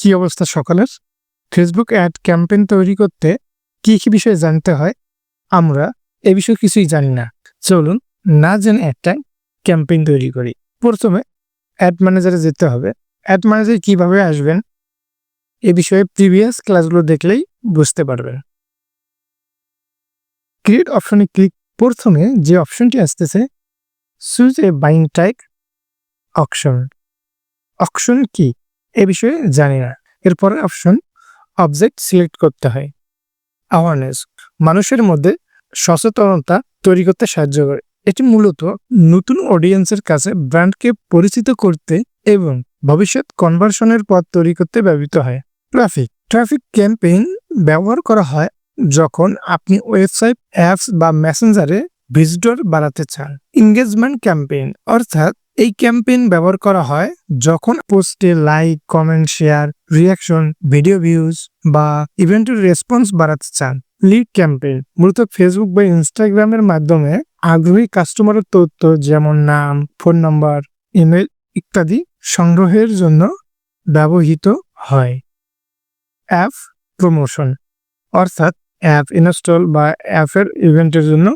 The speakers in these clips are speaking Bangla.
কি অবস্থা সকালের? ফেসবুক অ্যাড ক্যাম্পেইন তৈরি করতে কি কি বিষয়ে জানতে হয়? আমরা এ বিষয়ে কিছুই জানি না। চলুন না জেনে একটা ক্যাম্পেইন তৈরি করি। প্রথমে অ্যাড ম্যানেজারে যেতে হবে। অ্যাড ম্যানেজার কীভাবে আসবেন? এ বিষয়ে প্রিভিয়াস ক্লাসগুলো দেখলেই বুঝতে পারবেন। ক্রিয়েট অপশনে ক্লিক প্রথমে যে অপশনটি আসতেছে সুইচ এ বাইং টাইপ অপশন অপশন কি? এ বিষয়ে জানি না। এরপরে অপশন অবজেক্ট সিলেক্ট করতে হয়। অ্যাওয়ারনেস মানুষের মধ্যে সচেতনতা তৈরি করতে সাহায্য করে। এটি মূলত নতুন অডিয়েন্সের কাছে ব্র্যান্ডকে পরিচিত করতে এবং ভবিষ্যৎ কনভার্সনের পথ তৈরি করতে ব্যবহৃত হয়। ট্রাফিক ট্রাফিক ক্যাম্পেইন ব্যবহার করা হয় যখন আপনি ওয়েবসাইট অ্যাপস বা মেসেঞ্জারে ভিজিটর বাড়াতে চান। এঙ্গেজমেন্ট ক্যাম্পেইন অর্থাৎ এই ক্যাম্পেইন ব্যবহার করা হয় যখন পোস্টে like, comment, share reaction video views বা ইভেন্টের রেসপন্স বাড়াতে চান। লিড ক্যাম্পেইন মূলত ফেসবুক বা ইনস্টাগ্রামের মাধ্যমে আগ্রহী কাস্টমারের তথ্য যেমন নাম, ফোন নাম্বার, ইমেল ইত্যাদি সংগ্রহের জন্য ব্যবহৃত হয়। অ্যাপ প্রমোশন অর্থাৎ অ্যাপ ইনস্টল বা অ্যাপের ইভেন্টের জন্য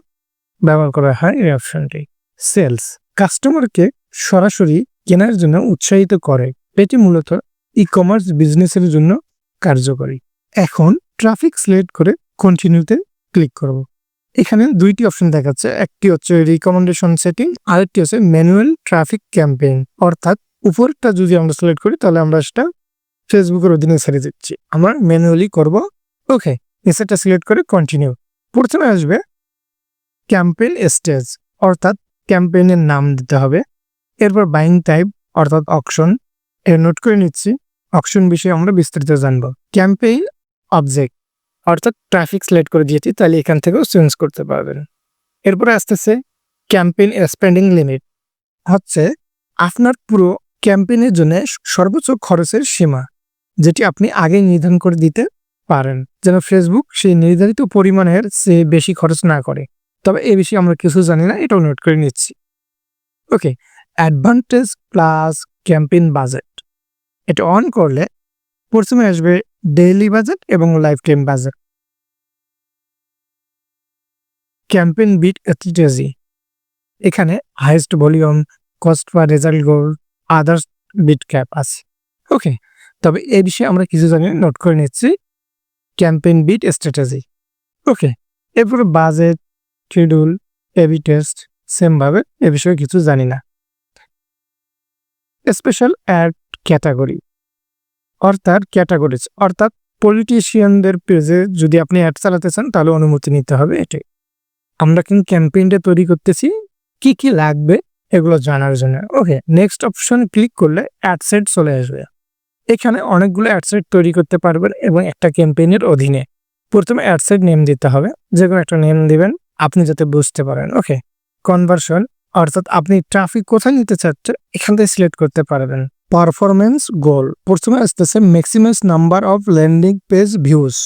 ব্যবহার করা হয় এই অপশনটি। সেলস কাস্টমারকে সরাসরি কেনার জন্য উৎসাহিত করে। এটি মূলত ই কমার্স বিজনেসের জন্য কার্যকরী। এখন ট্রাফিক সিলেক্ট করে কন্টিনিউতে ক্লিক করব। এখানে দুইটি অপশন দেখাচ্ছে। একটি হচ্ছে রিকমেন্ডেশন সেটিং আরেকটি হচ্ছে ম্যানুয়াল ট্রাফিক ক্যাম্পেইন অর্থাৎ উপরটা যদি আমরা সিলেক্ট করি, তাহলে আমরা সেটা ফেসবুকের অধীনে ছেড়ে দিচ্ছি। আমরা ম্যানুয়ালি করব। ওকে নিচেরটা সিলেক্ট করে কন্টিনিউ প্রথমে আসবে ক্যাম্পেইন স্টেজ অর্থাৎ ক্যাম্পেইনের নাম দিতে হবে। এরপর বাইং টাইপ অর্থাৎ অকশন এর নোট করে নিচ্ছি। অকশন বিষয়ে আমরা বিস্তারিত জানব। ক্যাম্পেইন অবজেক্ট অর্থাৎ ট্রাফিক সিলেক্ট করে দিয়েছি, তাহলে এখান থেকেও চেঞ্জ করতে পারবেন। এরপরে আসতেছে ক্যাম্পেইন স্পেন্ডিং লিমিট হচ্ছে আপনার পুরো ক্যাম্পেইনের জন্য সর্বোচ্চ খরচের সীমা, যেটি আপনি আগে নির্ধারণ করে দিতে পারেন। যেন ফেসবুক সেই নির্ধারিত পরিমাণের চেয়ে বেশি খরচ না করে। তবে এ বিষয়ে আমরা কিছু জানি না, এটাও নোট করে নিচ্ছি। Okay advantage plus campaign budget এটা অন করলে প্রথমে আসবে ডেইলি বাজেট এবং lifetime budget campaign bid strategy এখানে highest volume cost per result goal others bid cap আছে। ওকে তবে এই বিষয়ে আমরা কিছু জানি নোট করে নিচ্ছি। ক্যাম্পেইন বিট স্ট্র্যাটেজি ওকে এরপরে বাজেট শিডিউল এবি টেস্ট সেমভাবে এ বিষয়ে কিছু জানি না। Special ad category. অর্থাৎ ক্যাটাগরিজ, অর্থাৎ পলিটিশিয়ানদের পেজে যদি আপনি অ্যাড চালাতে চান, তাহলে অনুমতি নিতে হবে এটাই। আমরা কিন্তু ক্যাম্পেইনটা তৈরি করতেছি, কি কি লাগবে এগুলো জানার জন্য। ওকে, নেক্সট অপশন ক্লিক করলে অ্যাডসেট চলে আসবে। এখানে অনেকগুলো অ্যাডসেট তৈরি করতে পারবেন এবং একটা ক্যাম্পেইনের অধীনে। প্রথমে অ্যাডসেট নেম দিতে হবে যে কোনো একটা নেম দিবেন, আপনি যাতে বুঝতে পারেন। ওকে কনভার্সন অর্থাৎ আপনি ট্রাফিক কোথায় নিতে চাচ্ছেন, এখান থেকে সিলেক্ট করতে পারবেন। পারফরমেন্স গোল প্রথমে আসতেছে maximize number of landing page views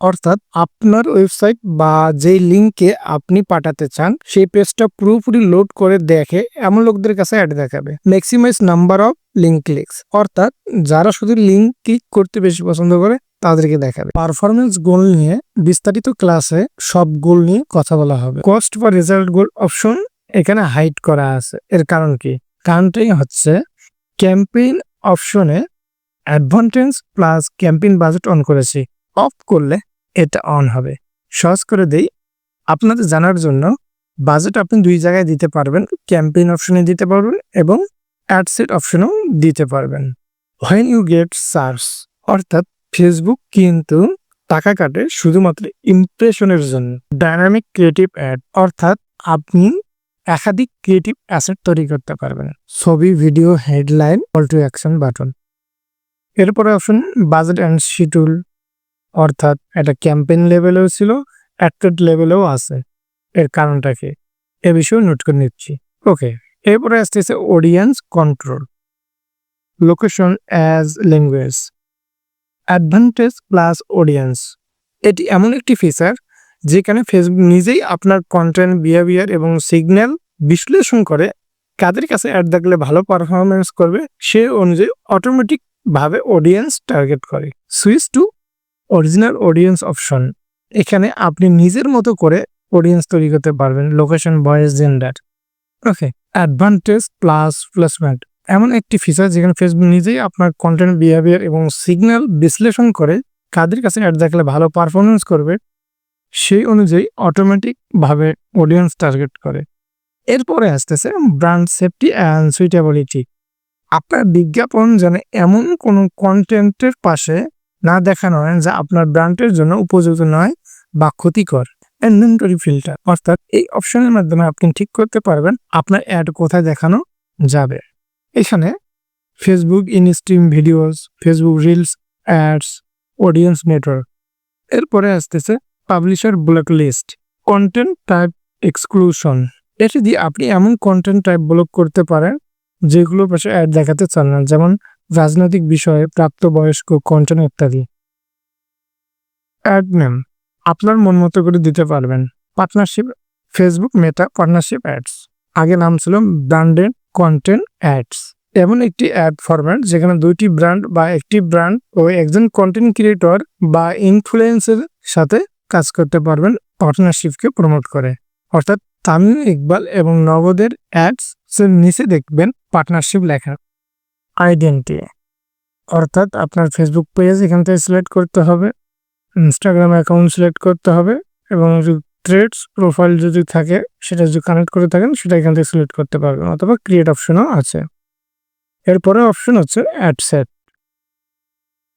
অর্থাৎ আপনার ওয়েবসাইট বা যেই লিঙ্কে আপনি পাঠাতে চান, সেই পেজটা পুরোপুরি লোড করে দেখে এমন লোকদের কাছে অ্যাড দেখাবে। Maximize number of link clicks অর্থাৎ যারা শুধু লিঙ্ক ক্লিক করতে বেশি পছন্দ করে তাদেরকে দেখাবে। পারফরমেন্স গোল নিয়ে বিস্তারিত ক্লাসে সব গোল নিয়ে কথা বলা হবে। কস্ট বা রেজাল্ট গোল অপশন এখানে হাইড করা আছে। এর কারণ কি? কারণটাই হচ্ছে ক্যাম্পেইন অপশনে advantage plus campaign budget on করেছি। অফ করলে এটা অন হবে। সহজ করে দেই। আপনাদের জানার জন্য বাজেট আপনি দুই জায়গায় দিতে পারবেন। ক্যাম্পেইন অপশনে দিতে পারবেন এবং অ্যাডসেট অপশনেও দিতে পারবেন। হোয়েন ইউ গেট সার্চ অর্থাৎ ফেসবুক কিন্তু টাকা কাটে শুধুমাত্র ইমপ্রেশনের জন্য। ডাইনামিক ক্রিয়েটিভ অ্যাড অর্থাৎ আপনি একাধিক ক্রিয়েটিভ অ্যাসেট তৈরি করতে পারবেন। ছবি video headline call to action button এরপরে অপশন বাজেট অ্যান্ড শিডিউল অর্থাৎ এটা ক্যাম্পেইন লেভেলেও ছিল অ্যাক্টেড লেভেলেও আছে। এর কারণটা কি? এ বিষয়েও নোট করে নিচ্ছি। ওকে এরপরে আসতেছে audience control location as language advantage plus audience. এটি এমন একটি ফিচার যেখানে ফেসবুক নিজেই আপনার কন্টেন্ট বিহেভিয়ার এবং সিগন্যাল বিশ্লেষণ করে কাদের কাছে অ্যাড দেখলে ভালো পারফরমেন্স করবে সে অনুযায়ী অটোমেটিক ভাবে অডিয়েন্স টার্গেট করে। Switch to original audience option এখানে আপনি নিজের মতো করে অডিয়েন্স তৈরি করতে পারবেন location voice gender okay advantage plus placement এমন একটি ফিচার যেখানে ফেসবুক নিজেই আপনার কন্টেন্ট বিহেভিয়ার এবং সিগন্যাল বিশ্লেষণ করে, কাদের কাছে অ্যাড দেখলে ভালো পারফরমেন্স করবে, সেই অনুযায়ী অটোমেটিকভাবে অডিয়েন্স টার্গেট করে। এরপরে আসতেছে ব্র্যান্ড সেফটি অ্যান্ড সুইটেবিলিটি আপনার বিজ্ঞাপন যেন এমন কোনো কন্টেন্টের পাশে না দেখানো হয় যা আপনার ব্র্যান্ডের জন্য উপযুক্ত নয় বা ক্ষতিকর। ইনভেন্টরি ফিল্টার অর্থাৎ এই অপশনের মাধ্যমে আপনি ঠিক করতে পারবেন আপনার অ্যাড কোথায় দেখানো যাবে। এখানে Facebook in stream videos Facebook reels ads audience network এরপরে আসতেছে publisher block list content type exclusion এটি দিয়ে আপনি এমন কন্টেন্ট টাইপ ব্লক করতে পারেন যেগুলো পাশে অ্যাড দেখাতে চান না, যেমন রাজনৈতিক বিষয়ে প্রাপ্তবয়স্ক কন্টেন্ট ইত্যাদি। অ্যাড নেম আপনার মন মতো করে দিতে পারবেন। Partnership Facebook Meta partnership ads আগে নাম ছিল ব্র্যান্ডেড কন্টেন্ট অ্যাডস এমন একটি অ্যাড ফরম্যাট যেখানে দুইটি ব্র্যান্ড বা একটি ব্র্যান্ড ও একজন কন্টেন্ট ক্রিয়েটর বা ইনফ্লুয়েন্সের সাথে কাজ করতে পারবেন পার্টনারশিপকে প্রমোট করে। অর্থাৎ তামিম ইকবাল এবং নগদের অ্যাডস নিচে দেখবেন পার্টনারশিপ লেখা। আইডেন্টি অর্থাৎ আপনার ফেসবুক পেজ এখান থেকে সিলেক্ট করতে হবে ইনস্টাগ্রাম অ্যাকাউন্ট সিলেক্ট করতে হবে এবং থ্রেডস প্রোফাইল যদি থাকে, সেটা যদি কানেক্ট করে থাকেন, সেটা এখান থেকে সিলেক্ট করতে পারবেন অথবা ক্রিয়েট অপশনও আছে। এরপরে অপশন হচ্ছে ad set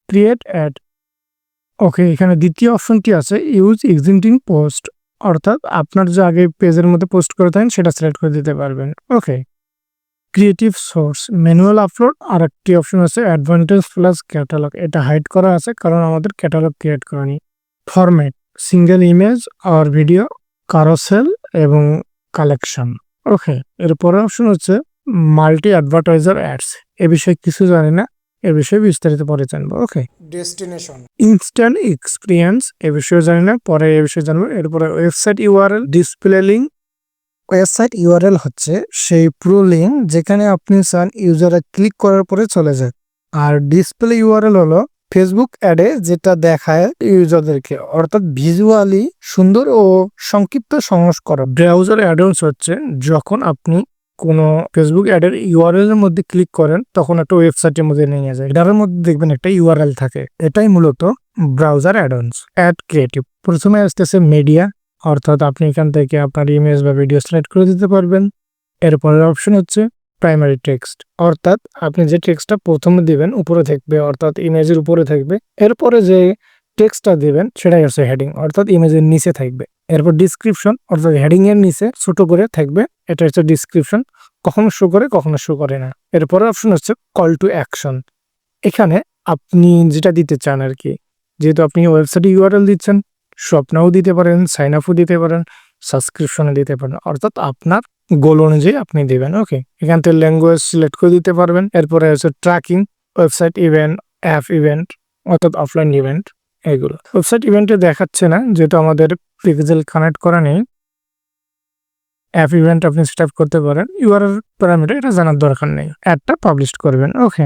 create ad okay এখানে দ্বিতীয় অপশনটি আছে? ইউজ এক্সিস্টিং পোস্ট অর্থাৎ আপনার যে আগে পেজের মধ্যে পোস্ট করে থাকেন, সেটা সিলেক্ট করে দিতে পারবেন। Okay creative source manual upload আর একটি অপশন আছে অ্যাডভান্টেজ প্লাস ক্যাটালগ এটা হাইড করা আছে, কারণ আমাদের ক্যাটালগ ক্রিয়েট করানি। ফরম্যাট সিঙ্গেল ইমেজ আর ভিডিও কারোসেল এবং কালেকশন ওকে এরপরে অপশন হচ্ছে মাল্টি অ্যাডভার্টাইজার অ্যাডস এ বিষয়ে কিছু জানি না এ বিষয়ে বিস্তারিত পরে জানব ওকে ডেস্টিনেশন ইনস্ট্যান্ট এক্সপিরিয়েন্স এ বিষয়ে জানি না পরে এ বিষয়ে জানব। এরপরে website URL display link website URL হচ্ছে সেই পুরো লিঙ্ক যেখানে আপনি চান ইউজাররা ক্লিক করার পরে চলে যায় আর ডিসপ্লে ইউআরএল হলো ফেসবুক অ্যাডে যেটা দেখায় ইউজারদেরকে, অর্থাৎ ভিজুয়ালি সুন্দর ও সংক্ষিপ্ত সংস্করণ ব্রাউজার অ্যাডন্স হচ্ছে যখন আপনি কোনো ফেসবুক অ্যাডের ইউআরএল এর মধ্যে ক্লিক করেন, তখন একটা ওয়েবসাইটের মধ্যে নিয়ে যায়। এটার মধ্যে দেখবেন একটা ইউআরএল থাকে। এটাই মূলত ব্রাউজার অ্যাডন্স অ্যাড ক্রিয়েটিভ প্রথমে আসতেছে মিডিয়া অর্থাৎ আপনি এখান থেকে আপনার ইমেজ বা ভিডিও সিলেক্ট করে দিতে পারবেন। এরপরের অপশন হচ্ছে প্রাইমারি টেক্সট অর্থাৎ আপনি যে টেক্সটটা প্রথমে দিবেন, উপরে থাকবে, অর্থাৎ ইমেজের উপরে থাকবে, এরপরে যে টেক্সটটা দিবেন, সেটাই হচ্ছে হেডিং অর্থাৎ ইমেজের নিচে থাকবে। এরপর ডিসক্রিপশন অর্থাৎ হেডিং এর নিচে ছোট করে থাকবে, এটা হচ্ছে ডিসক্রিপশন কখনো শো করে, কখনো শো করে না। এরপরে অপশন হচ্ছে কল টু অ্যাকশন এখানে আপনি যেটা দিতে চান আর কি যেহেতু আপনি ওয়েবসাইটে ইউআরএল দিচ্ছেন, স্বপ্নাও দিতে পারেন সাইন আপও দিতে পারেন সাবস্ক্রিপশনে দিতে পারেন, অর্থাৎ আপনার গোল অনুযায়ী আপনি দেবেন ওকে এখান থেকে ল্যাঙ্গুয়েজ সিলেক্ট করে দিতে পারবেন। এরপরে হচ্ছে tracking website event app event অর্থাৎ অফলাইন ইভেন্ট এগুলো। ওয়েবসাইট ইভেন্টে দেখাচ্ছে না, যেহেতু আমাদের পিক্সেল কানেক্ট করা নেই। অ্যাপ ইভেন্ট আপনি সেট করতে পারেন। ইউআর প্যারামিটার এটা জানার দরকার নেই। অ্যাডটা পাবলিশ করবেন ওকে